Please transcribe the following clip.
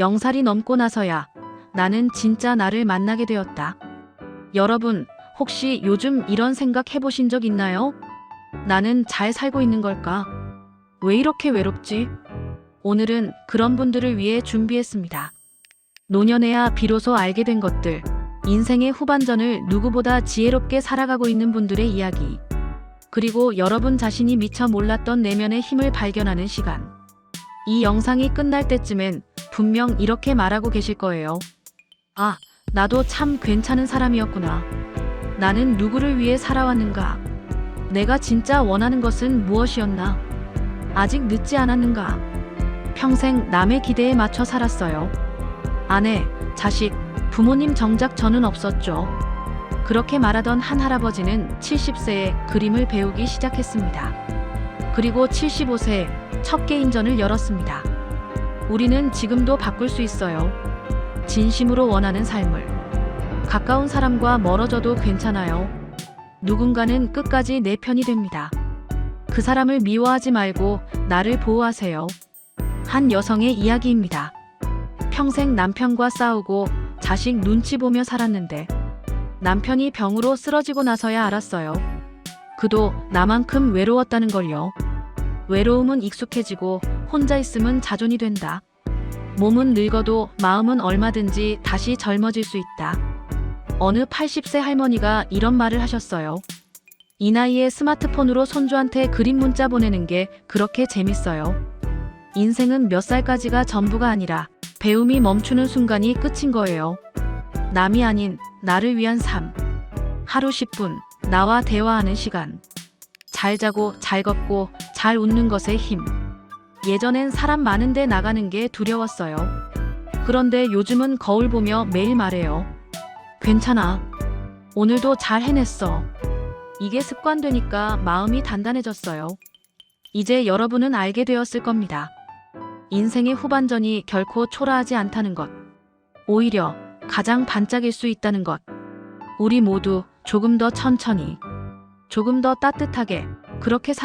영살이 넘고 나서야 나는 진짜 나를 만나게 되었다. 여러분, 혹시 요즘 이런 생각 해보신 적 있나요? 나는 잘 살고 있는 걸까? 왜 이렇게 외롭지? 오늘은 그런 분들을 위해 준비했습니다. 노년에야 비로소 알게 된 것들, 인생의 후반전을 누구보다 지혜롭게 살아가고 있는 분들의 이야기, 그리고 여러분 자신이 미처 몰랐던 내면의 힘을 발견하는 시간. 이 영상이 끝날 때쯤엔 분명 이렇게 말하고 계실 거예요. 아, 나도 참 괜찮은 사람이었구나. 나는 누구를 위해 살아왔는가? 내가 진짜 원하는 것은 무엇이었나? 아직 늦지 않았는가? 평생 남의 기대에 맞춰 살았어요. 아내, 자식, 부모님 정작 저는 없었죠. 그렇게 말하던 한 할아버지는 70세에 그림을 배우기 시작했습니다. 그리고 75세에 첫 개인전을 열었습니다. 우리는 지금도 바꿀 수 있어요. 진심으로 원하는 삶을. 가까운 사람과 멀어져도 괜찮아요. 누군가는 끝까지 내 편이 됩니다. 그 사람을 미워하지 말고 나를 보호하세요. 한 여성의 이야기입니다. 평생 남편과 싸우고 자식 눈치 보며 살았는데 남편이 병으로 쓰러지고 나서야 알았어요. 그도 나만큼 외로웠다는 걸요. 외로움은 익숙해지고 혼자 있음은 자존이 된다. 몸은 늙어도 마음은 얼마든지 다시 젊어질 수 있다. 어느 80세 할머니가 이런 말을 하셨어요. 이 나이에 스마트폰으로 손주한테 그림 문자 보내는 게 그렇게 재밌어요. 인생은 몇 살까지가 전부가 아니라 배움이 멈추는 순간이 끝인 거예요. 남이 아닌 나를 위한 삶. 하루 10분 나와 대화하는 시간. 잘 자고 잘 걷고 잘 웃는 것의 힘. 예전엔 사람 많은데 나가는 게 두려웠어요. 그런데 요즘은 거울 보며 매일 말해요. 괜찮아. 오늘도 잘 해냈어. 이게 습관되니까 마음이 단단해졌어요. 이제 여러분은 알게 되었을 겁니다. 인생의 후반전이 결코 초라하지 않다는 것. 오히려 가장 반짝일 수 있다는 것. 우리 모두 조금 더 천천히, 조금 더 따뜻하게 그렇게 살